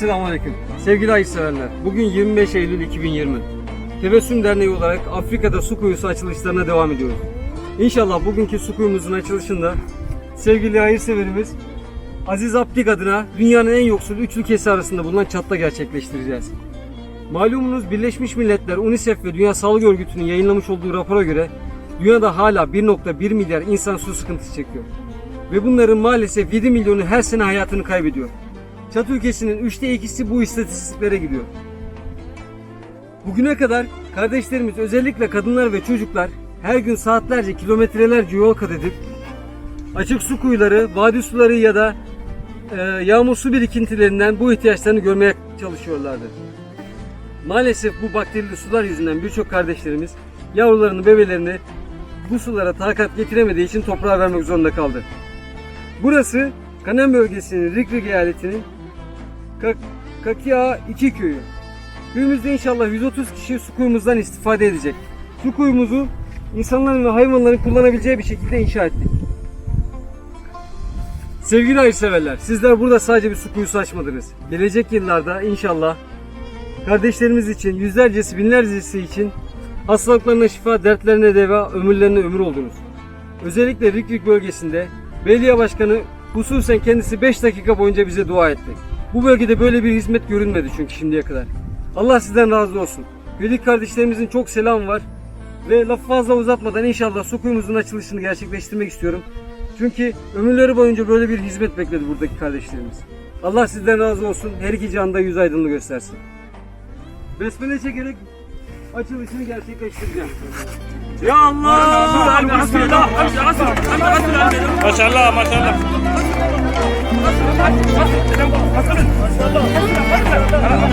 Selamünaleyküm. Sevgili hayırseverler, bugün 25 Eylül 2020. Tebessüm Derneği olarak Afrika'da su kuyusu açılışlarına devam ediyoruz. İnşallah bugünkü su kuyumuzun açılışında sevgili hayırseverimiz Aziz Aptik adına dünyanın en yoksul üç ülkesi arasında bulunan çatla gerçekleştireceğiz. Malumunuz Birleşmiş Milletler, UNICEF ve Dünya Sağlık Örgütü'nün yayınlamış olduğu rapora göre dünyada hala 1.1 milyar insan su sıkıntısı çekiyor. Ve bunların maalesef 7 milyonu her sene hayatını kaybediyor. Çat ülkesinin üçte ikisi bu istatistiklere giriyor. Bugüne kadar kardeşlerimiz özellikle kadınlar ve çocuklar her gün saatlerce kilometrelerce yol kat edip açık su kuyuları, vadi suları ya da e, yağmur su birikintilerinden bu ihtiyaçlarını görmeye çalışıyorlardı. Maalesef bu bakterili sular yüzünden birçok kardeşlerimiz yavrularını, bebelerini bu sulara takat getiremediği için toprağa vermek zorunda kaldı. Burası Kanem bölgesinin Rikrik eyaletinin Kak Kakia 2 köyü. Köyümüzde inşallah 130 kişi su kuyumuzdan istifade edecek. Su kuyumuzu insanların ve hayvanların kullanabileceği bir şekilde inşa ettik. Sevgili hayırseverler, sizler burada sadece bir su kuyusu açmadınız. Gelecek yıllarda inşallah kardeşlerimiz için, yüzlercesi, binlercesi için hastalıklarına şifa, dertlerine deva, ömürlerine ömür oldunuz. Özellikle Rikrik bölgesinde belediye başkanı hususen kendisi 5 dakika boyunca bize dua etti. Bu bölgede böyle bir hizmet görülmedi çünkü şimdiye kadar. Allah sizden razı olsun. Vedik kardeşlerimizin çok selamı var. Ve lafı fazla uzatmadan inşallah su kuyumuzun açılışını gerçekleştirmek istiyorum. Çünkü ömürleri boyunca böyle bir hizmet bekledi buradaki kardeşlerimiz. Allah sizden razı olsun. Her iki canda yüz aydınlığı göstersin. Besmele çekerek açılışını gerçekleştireceğim. Ya Allah! Maşallah maşallah. Maşallah.